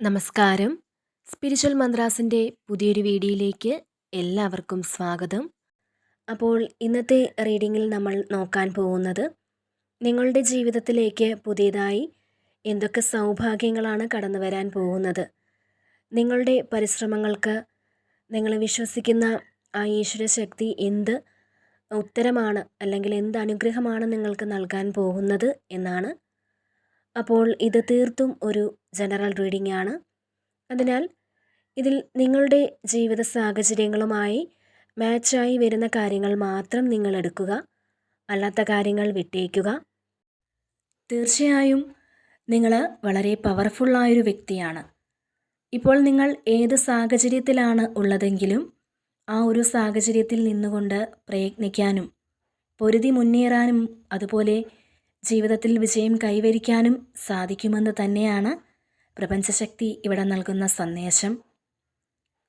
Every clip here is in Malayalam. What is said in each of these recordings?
നമസ്കാരം. സ്പിരിച്വൽ മന്ത്രാസിന്റെ പുതിയൊരു വീഡിയോയിലേക്ക് എല്ലാവർക്കും സ്വാഗതം. അപ്പോൾ ഇന്നത്തെ റീഡിങ്ങിൽ നമ്മൾ നോക്കാൻ പോകുന്നത് നിങ്ങളുടെ ജീവിതത്തിലേക്ക് പുതിയതായി എന്തൊക്കെ സൗഭാഗ്യങ്ങളാണ് കടന്നു വരാൻ പോകുന്നത്? നിങ്ങളുടെ പരിശ്രമങ്ങൾക്ക് നിങ്ങൾ വിശ്വസിക്കുന്ന ആ ഈശ്വര ശക്തി എന്ത്? ഉത്തരമാണ് അല്ലെങ്കിൽ എന്ത് അനുഗ്രഹമാണ് നിങ്ങൾക്ക് നൽകാൻ പോകുന്നത് എന്നാണ് അപ്പോൾ ഇത് തീർത്തും ഒരു ജനറൽ റീഡിംഗ് ആണ് അതിനാൽ ഇതിൽ നിങ്ങളുടെ ജീവിത സാഹചര്യങ്ങളുമായി മാച്ചായി വരുന്ന കാര്യങ്ങൾ മാത്രം നിങ്ങൾ എടുക്കുക. അല്ലാത്ത കാര്യങ്ങൾ വിട്ടേക്കുക. തീർച്ചയായും നിങ്ങൾ വളരെ പവർഫുള്ളായൊരു വ്യക്തിയാണ്. ഇപ്പോൾ നിങ്ങൾ ഏത് സാഹചര്യത്തിലാണ് ഉള്ളതെങ്കിലും ആ ഒരു സാഹചര്യത്തിൽ നിന്നുകൊണ്ട് പ്രയത്നിക്കാനും പൊരുതി മുന്നേറാനും അതുപോലെ ജീവിതത്തിൽ വിജയം കൈവരിക്കാനും സാധിക്കുമെന്ന് തന്നെയാണ് പ്രപഞ്ചശക്തി ഇവിടെ നൽകുന്ന സന്ദേശം.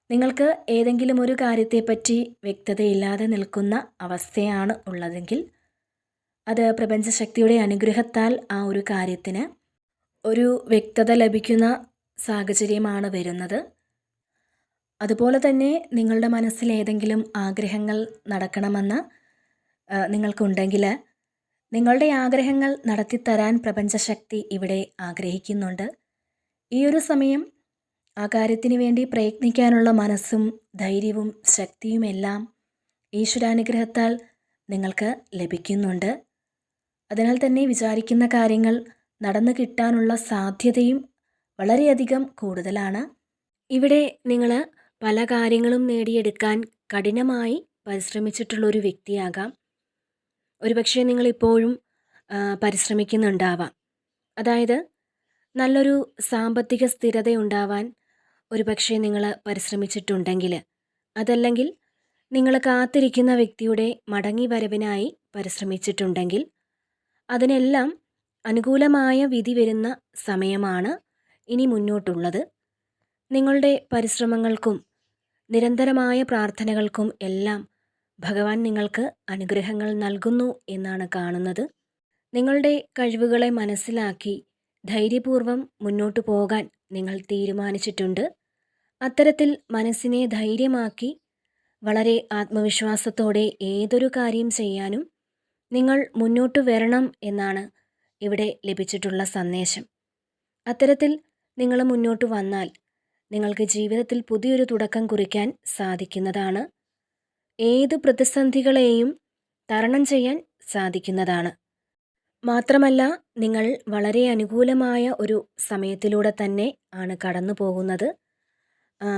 നിങ്ങൾക്ക് ഏതെങ്കിലും ഒരു കാര്യത്തെപ്പറ്റി വ്യക്തതയില്ലാതെ നിൽക്കുന്ന അവസ്ഥയാണ് ഉള്ളതെങ്കിൽ അത് പ്രപഞ്ചശക്തിയുടെ അനുഗ്രഹത്താൽ ആ ഒരു കാര്യത്തിന് ഒരു വ്യക്തത ലഭിക്കുന്ന സാഹചര്യമാണ് വരുന്നത്. അതുപോലെ തന്നെ നിങ്ങളുടെ മനസ്സിൽ ഏതെങ്കിലും ആഗ്രഹങ്ങൾ നടക്കണമെന്ന് നിങ്ങൾക്കുണ്ടെങ്കിൽ നിങ്ങളുടെ ആഗ്രഹങ്ങൾ നടത്തിത്തരാൻ പ്രപഞ്ചശക്തി ഇവിടെ ആഗ്രഹിക്കുന്നുണ്ട്. ഈ ഒരു സമയം ആ കാര്യത്തിന് വേണ്ടി പ്രയത്നിക്കാനുള്ള മനസ്സും ധൈര്യവും ശക്തിയുമെല്ലാം ഈശ്വരാനുഗ്രഹത്താൽ നിങ്ങൾക്ക് ലഭിക്കുന്നുണ്ട്. അതിനാൽ തന്നെ വിചാരിക്കുന്ന കാര്യങ്ങൾ നടന്നു കിട്ടാനുള്ള സാധ്യതയും വളരെയധികം കൂടുതലാണ്. ഇവിടെ നിങ്ങൾ പല കാര്യങ്ങളും നേടിയെടുക്കാൻ കഠിനമായി പരിശ്രമിച്ചിട്ടുള്ളൊരു വ്യക്തിയാകാം. ഒരുപക്ഷെ നിങ്ങളിപ്പോഴും പരിശ്രമിക്കുന്നുണ്ടാവാം. അതായത് നല്ലൊരു സാമ്പത്തിക സ്ഥിരത ഉണ്ടാവാൻ ഒരുപക്ഷെ നിങ്ങൾ പരിശ്രമിച്ചിട്ടുണ്ടെങ്കിൽ അതല്ലെങ്കിൽ നിങ്ങൾ കാത്തിരിക്കുന്ന വ്യക്തിയുടെ മടങ്ങി വരവിനായി പരിശ്രമിച്ചിട്ടുണ്ടെങ്കിൽ അതിനെല്ലാം അനുകൂലമായ വിധി വരുന്ന സമയമാണ് ഇനി മുന്നോട്ടുള്ളത്. നിങ്ങളുടെ പരിശ്രമങ്ങൾക്കും നിരന്തരമായ പ്രാർത്ഥനകൾക്കും എല്ലാം ഭഗവാൻ നിങ്ങൾക്ക് അനുഗ്രഹങ്ങൾ നൽകുന്നു എന്നാണ് കാണുന്നത്. നിങ്ങളുടെ കഴിവുകളെ മനസ്സിലാക്കി ധൈര്യപൂർവം മുന്നോട്ടു പോകാൻ നിങ്ങൾ തീരുമാനിച്ചിട്ടുണ്ട്. അത്തരത്തിൽ മനസ്സിനെ ധൈര്യമാക്കി വളരെ ആത്മവിശ്വാസത്തോടെ ഏതൊരു കാര്യം ചെയ്യാനും നിങ്ങൾ മുന്നോട്ട് വരണം എന്നാണ് ഇവിടെ ലഭിച്ചിട്ടുള്ള സന്ദേശം. അത്തരത്തിൽ നിങ്ങൾ മുന്നോട്ട് വന്നാൽ നിങ്ങൾക്ക് ജീവിതത്തിൽ പുതിയൊരു തുടക്കം കുറിക്കാൻ സാധിക്കുന്നതാണ്. ഏത് പ്രതിസന്ധികളെയും തരണം ചെയ്യാൻ സാധിക്കുന്നതാണ്. മാത്രമല്ല നിങ്ങൾ വളരെ അനുകൂലമായ ഒരു സമയത്തിലൂടെ തന്നെ ആണ് കടന്നു പോകുന്നത്.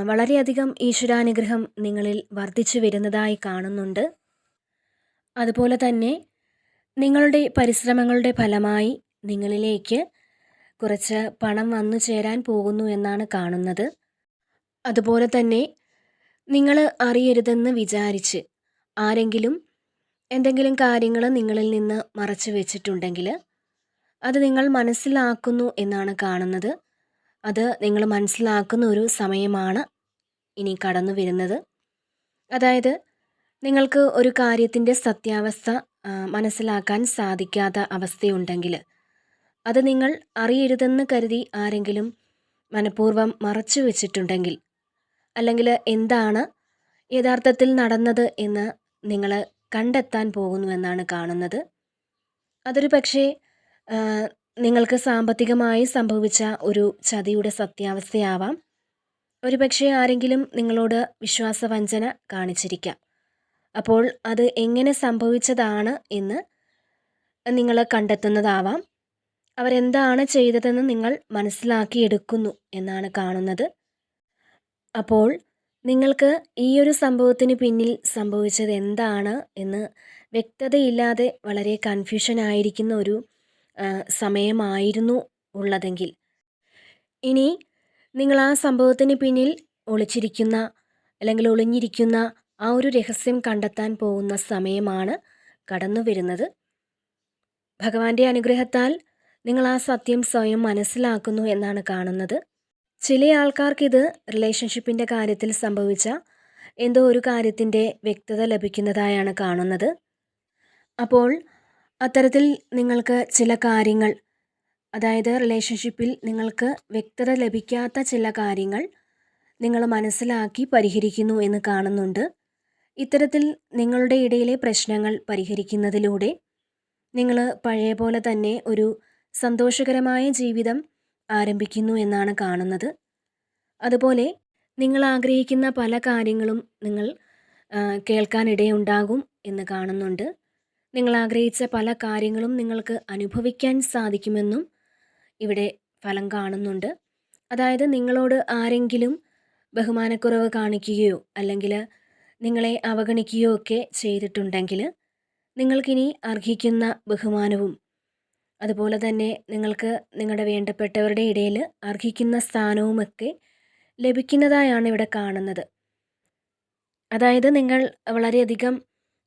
വളരെയധികം ഈശ്വരാനുഗ്രഹം നിങ്ങളിൽ വർദ്ധിച്ചു വരുന്നതായി കാണുന്നുണ്ട്. അതുപോലെ തന്നെ നിങ്ങളുടെ പരിശ്രമങ്ങളുടെ ഫലമായി നിങ്ങളിലേക്ക് കുറച്ച് പണം വന്നു ചേരാൻ പോകുന്നു എന്നാണ് കാണുന്നത്. അതുപോലെ തന്നെ നിങ്ങൾ അറിയരുതെന്ന് വിചാരിച്ച് ആരെങ്കിലും എന്തെങ്കിലും കാര്യങ്ങൾ നിങ്ങളിൽ നിന്ന് മറച്ചു വെച്ചിട്ടുണ്ടെങ്കിൽ അത് നിങ്ങൾ മനസ്സിലാക്കുന്നു എന്നാണ് കാണുന്നത്. അത് നിങ്ങൾ മനസ്സിലാക്കുന്ന ഒരു സമയമാണ് ഇനി കടന്നു വരുന്നത്. അതായത് നിങ്ങൾക്ക് ഒരു കാര്യത്തിന്റെ സത്യാവസ്ഥ മനസ്സിലാക്കാൻ സാധിക്കാത്ത അവസ്ഥയുണ്ടെങ്കിൽ അത് നിങ്ങൾ അറിയരുതെന്ന് കരുതി ആരെങ്കിലും മനഃപൂർവം മറച്ചു വെച്ചിട്ടുണ്ടെങ്കിൽ അല്ലെങ്കിൽ എന്താണ് യഥാർത്ഥത്തിൽ നടന്നത് എന്ന് നിങ്ങൾ കണ്ടെത്താൻ പോകുന്നുവെന്നാണ് കാണുന്നത്. അതൊരു പക്ഷേ നിങ്ങൾക്ക് സാമ്പത്തികമായി സംഭവിച്ച ഒരു ചതിയുടെ സത്യാവസ്ഥയാവാം. ഒരു പക്ഷേ ആരെങ്കിലും നിങ്ങളോട് വിശ്വാസവഞ്ചന കാണിച്ചിരിക്കാം. അപ്പോൾ അത് എങ്ങനെ സംഭവിച്ചതാണ് എന്ന് നിങ്ങൾ കണ്ടെത്തുന്നതാവാം. അവരെന്താണ് ചെയ്തതെന്ന് നിങ്ങൾ മനസ്സിലാക്കിയെടുക്കുന്നു എന്നാണ് കാണുന്നത്. അപ്പോൾ നിങ്ങൾക്ക് ഈ ഒരു സംഭവത്തിന് പിന്നിൽ സംഭവിച്ചത് എന്താണ് എന്ന് വ്യക്തതയില്ലാതെ വളരെ കൺഫ്യൂഷൻ ആയിരിക്കുന്ന ഒരു സമയമായിരുന്നു ഉള്ളതെങ്കിൽ. ഇനി നിങ്ങൾ ആ സംഭവത്തിന് പിന്നിൽ ഒളിച്ചിരിക്കുന്ന അല്ലെങ്കിൽ ഒളിഞ്ഞിരിക്കുന്ന ആ ഒരു രഹസ്യം കണ്ടെത്താൻ പോകുന്ന സമയമാണ് കടന്നു വരുന്നത്. ഭഗവാന്റെ അനുഗ്രഹത്താൽ നിങ്ങൾ ആ സത്യം സ്വയം മനസ്സിലാക്കുന്നു എന്നാണ് കാണുന്നത്. ചില ആൾക്കാർക്കിത് റിലേഷൻഷിപ്പിന്റെ കാര്യത്തിൽ സംഭവിച്ച എന്തോ ഒരു കാര്യത്തിന്റെ വ്യക്തത ലഭിക്കുന്നതായാണ് കാണുന്നത്. അപ്പോൾ അത്തരത്തിൽ നിങ്ങൾക്ക് ചില കാര്യങ്ങൾ അതായത് റിലേഷൻഷിപ്പിൽ നിങ്ങൾക്ക് വ്യക്തത ലഭിക്കാത്ത ചില കാര്യങ്ങൾ നിങ്ങൾ മനസ്സിലാക്കി പരിഹരിക്കുന്നു എന്ന് കാണുന്നുണ്ട്. ഇത്തരത്തിൽ നിങ്ങളുടെ ഇടയിലെ പ്രശ്നങ്ങൾ പരിഹരിക്കുന്നതിലൂടെ നിങ്ങൾ പഴയ പോലെ തന്നെ ഒരു സന്തോഷകരമായ ജീവിതം ആരംഭിക്കുന്നു എന്നാണ് കാണുന്നത്. അതുപോലെ നിങ്ങൾ ആഗ്രഹിക്കുന്ന പല കാര്യങ്ങളും നിങ്ങൾ കേൾക്കാനിടയുണ്ടാകും എന്ന് കാണുന്നുണ്ട്. നിങ്ങൾ ആഗ്രഹിച്ച പല കാര്യങ്ങളും നിങ്ങൾക്ക് അനുഭവിക്കാൻ സാധിക്കുമെന്നും ഇവിടെ ഫലം കാണുന്നുണ്ട്. അതായത് നിങ്ങളോട് ആരെങ്കിലും ബഹുമാനക്കുറവ് കാണിക്കുകയോ അല്ലെങ്കിൽ നിങ്ങളെ അവഗണിക്കുകയോ ഒക്കെ ചെയ്തിട്ടുണ്ടെങ്കിൽ നിങ്ങൾക്കിനി അർഹിക്കുന്ന ബഹുമാനവും അതുപോലെ തന്നെ നിങ്ങൾക്ക് നിങ്ങളുടെ വേണ്ടപ്പെട്ടവരുടെ ഇടയിൽ അർഹിക്കുന്ന സ്ഥാനവുമൊക്കെ ലഭിക്കുന്നതായാണ് ഇവിടെ കാണുന്നത്. അതായത് നിങ്ങൾ വളരെയധികം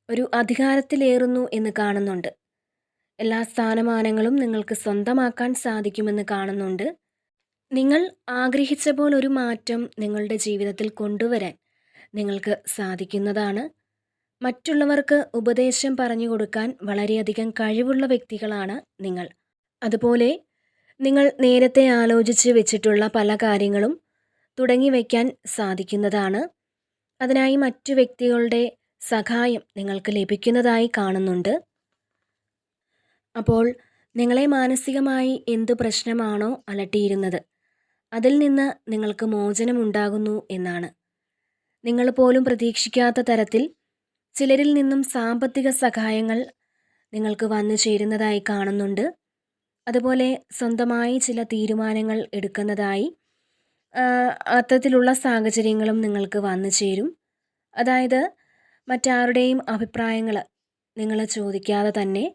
ഒരു അധികാരത്തിലേറുന്നു എന്ന് കാണുന്നുണ്ട്. എല്ലാ സ്ഥാനമാനങ്ങളും നിങ്ങൾക്ക് സ്വന്തമാക്കാൻ സാധിക്കുമെന്ന് കാണുന്നുണ്ട്. നിങ്ങൾ ആഗ്രഹിച്ച പോലൊരു മാറ്റം നിങ്ങളുടെ ജീവിതത്തിൽ കൊണ്ടുവരാൻ നിങ്ങൾക്ക് സാധിക്കുന്നതാണ്. മറ്റുള്ളവർക്ക് ഉപദേശം പറഞ്ഞു കൊടുക്കാൻ വളരെയധികം കഴിവുള്ള വ്യക്തികളാണ് നിങ്ങൾ. അതുപോലെ നിങ്ങൾ നേരത്തെ ആലോചിച്ച് വെച്ചിട്ടുള്ള പല കാര്യങ്ങളും തുടങ്ങി വയ്ക്കാൻ സാധിക്കുന്നതാണ്. അതിനായി മറ്റു വ്യക്തികളുടെ സഹായം നിങ്ങൾക്ക് ലഭിക്കുന്നതായി കാണുന്നുണ്ട്. അപ്പോൾ നിങ്ങളെ മാനസികമായി എന്ത് പ്രശ്നമാണോ അലട്ടിയിരുന്നത് അതിൽ നിന്ന് നിങ്ങൾക്ക് മോചനമുണ്ടാകുന്നു എന്നാണ്. നിങ്ങൾ പോലും പ്രതീക്ഷിക്കാത്ത തരത്തിൽ ചിലരിൽ നിന്നും സാമ്പത്തിക സഹായങ്ങൾ നിങ്ങൾക്ക് വന്നു ചേരുന്നതായി കാണുന്നുണ്ട്. അതുപോലെ സ്വന്തമായി ചില തീരുമാനങ്ങൾ എടുക്കുന്നതായി അത്തരത്തിലുള്ള സാഹചര്യങ്ങളും നിങ്ങൾക്ക് വന്നു ചേരും. അതായത് മറ്റാരുടെയും അഭിപ്രായങ്ങൾ നിങ്ങൾ ചോദിക്കാതെ തന്നെ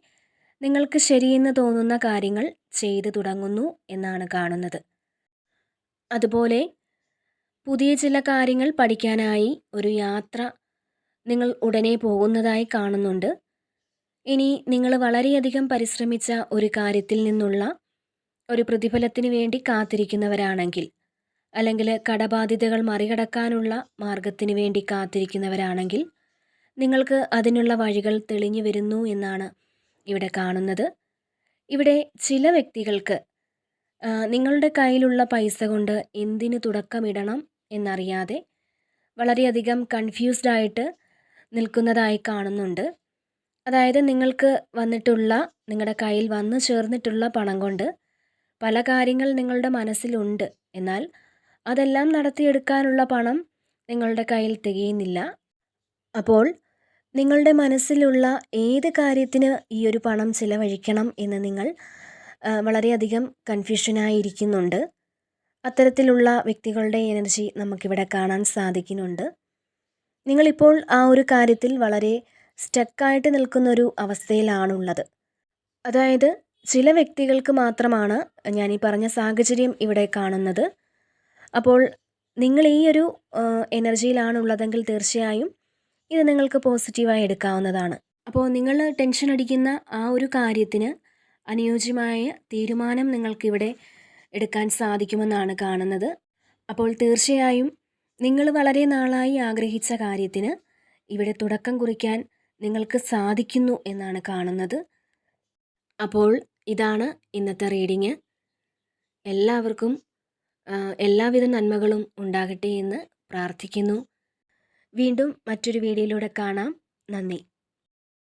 നിങ്ങൾക്ക് ശരിയെന്ന് തോന്നുന്ന കാര്യങ്ങൾ ചെയ്തു തുടങ്ങുന്നു എന്നാണ് കാണുന്നത്. അതുപോലെ പുതിയ ചില കാര്യങ്ങൾ പഠിക്കാനായി ഒരു യാത്ര നിങ്ങൾ ഉടനെ പോകുന്നതായി കാണുന്നുണ്ട്. ഇനി നിങ്ങൾ വളരെയധികം പരിശ്രമിച്ച ഒരു കാര്യത്തിൽ നിന്നുള്ള ഒരു പ്രതിഫലത്തിന് വേണ്ടി കാത്തിരിക്കുന്നവരാണെങ്കിൽ അല്ലെങ്കിൽ കടബാധ്യതകൾ മറികടക്കാനുള്ള മാർഗത്തിന് വേണ്ടി കാത്തിരിക്കുന്നവരാണെങ്കിൽ നിങ്ങൾക്ക് അതിനുള്ള വഴികൾ തെളിഞ്ഞു വരുന്നു എന്നാണ് ഇവിടെ കാണുന്നത്. ഇവിടെ ചില വ്യക്തികൾക്ക് നിങ്ങളുടെ കയ്യിലുള്ള പൈസ കൊണ്ട് എന്തിന് തുടക്കമിടണം എന്നറിയാതെ വളരെയധികം കൺഫ്യൂസ്ഡ് ആയിട്ട് നിൽക്കുന്നതായി കാണുന്നുണ്ട്. അതായത് നിങ്ങൾക്ക് വന്നിട്ടുള്ള നിങ്ങളുടെ കയ്യിൽ വന്നു ചേർന്നിട്ടുള്ള പണം കൊണ്ട് പല കാര്യങ്ങൾ നിങ്ങളുടെ മനസ്സിലുണ്ട് എന്നാൽ അതെല്ലാം നടത്തിയെടുക്കാനുള്ള പണം നിങ്ങളുടെ കയ്യിൽ തികയുന്നില്ല. അപ്പോൾ നിങ്ങളുടെ മനസ്സിലുള്ള ഏത് കാര്യത്തിന് ഈ ഒരു പണം ചിലവഴിക്കണം എന്ന് നിങ്ങൾ വളരെയധികം കൺഫ്യൂഷനായിരിക്കുന്നുണ്ട് അത്തരത്തിലുള്ള വ്യക്തികളുടെ എനർജി നമുക്കിവിടെ കാണാൻ സാധിക്കുന്നുണ്ട്. നിങ്ങളിപ്പോൾ ആ ഒരു കാര്യത്തിൽ വളരെ സ്റ്റക്കായിട്ട് നിൽക്കുന്നൊരു അവസ്ഥയിലാണുള്ളത്. അതായത് ചില വ്യക്തികൾക്ക് മാത്രമാണ് ഞാൻ ഈ പറഞ്ഞ സാഹചര്യം ഇവിടെ കാണുന്നത്. അപ്പോൾ നിങ്ങൾ ഈ ഒരു എനർജിയിലാണുള്ളതെങ്കിൽ തീർച്ചയായും ഇത് നിങ്ങൾക്ക് പോസിറ്റീവായി എടുക്കാവുന്നതാണ്. അപ്പോൾ നിങ്ങൾ ടെൻഷൻ അടിക്കുന്ന ആ ഒരു കാര്യത്തിന് അനുയോജ്യമായ തീരുമാനം നിങ്ങൾക്കിവിടെ എടുക്കാൻ സാധിക്കുമെന്നാണ് കാണുന്നത്. അപ്പോൾ തീർച്ചയായും നിങ്ങൾ വളരെ നാളായി ആഗ്രഹിച്ച കാര്യത്തിന് ഇവിടെ തുടക്കം കുറിക്കാൻ നിങ്ങൾക്ക് സാധിക്കുന്നു എന്നാണ് കാണുന്നത്. അപ്പോൾ ഇതാണ് ഇന്നത്തെ റീഡിങ്. എല്ലാവർക്കും എല്ലാവിധ നന്മകളും ഉണ്ടാകട്ടെ എന്ന് പ്രാർത്ഥിക്കുന്നു. വീണ്ടും മറ്റൊരു വീഡിയോയിലൂടെ കാണാം. നന്ദി.